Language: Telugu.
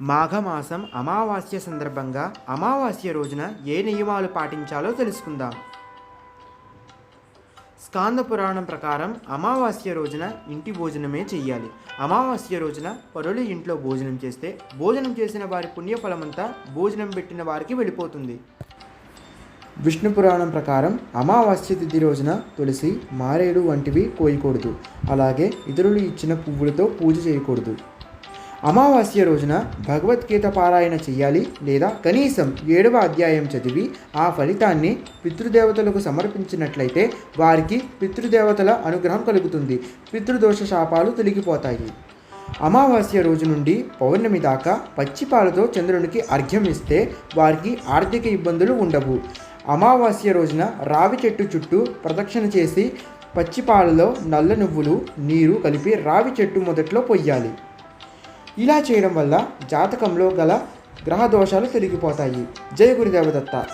మాఘమాసం అమావాస్య సందర్భంగా అమావాస్య రోజున ఏ నియమాలు పాటించాలో తెలుసుకుందాం. స్కాంద పురాణం ప్రకారం అమావాస్య రోజున ఇంటి భోజనమే చెయ్యాలి. అమావాస్య రోజున పరులు ఇంట్లో భోజనం చేస్తే భోజనం చేసిన వారి పుణ్యఫలమంతా భోజనం పెట్టిన వారికి వెళ్ళిపోతుంది. విష్ణు పురాణం ప్రకారం అమావాస్య తిథి రోజున తులసి మారేడు వంటివి కోయకూడదు. అలాగే ఇతరులు ఇచ్చిన పువ్వులతో పూజ చేయకూడదు. అమావాస్య రోజున భగవద్గీత పారాయణ చెయ్యాలి లేదా కనీసం ఏడవ అధ్యాయం చదివి ఆ ఫలితాన్ని పితృదేవతలకు సమర్పించినట్లయితే వారికి పితృదేవతల అనుగ్రహం కలుగుతుంది. పితృదోష శాపాలు తొలగిపోతాయి. అమావాస్య రోజు నుండి పౌర్ణమి దాకా పచ్చిపాలతో చంద్రునికి అర్ఘ్యం ఇస్తే వారికి ఆర్థిక ఇబ్బందులు ఉండవు. అమావాస్య రోజున రావి చెట్టు చుట్టూ ప్రదక్షిణ చేసి పచ్చిపాలలో నల్ల నువ్వులు నీరు కలిపి రావి చెట్టు మొదట్లో పొయ్యాలి. ఇలా చేయడం వల్ల జాతకంలో గల గ్రహ దోషాలు తొలగిపోతాయి. జయ గురుదేవదత్త.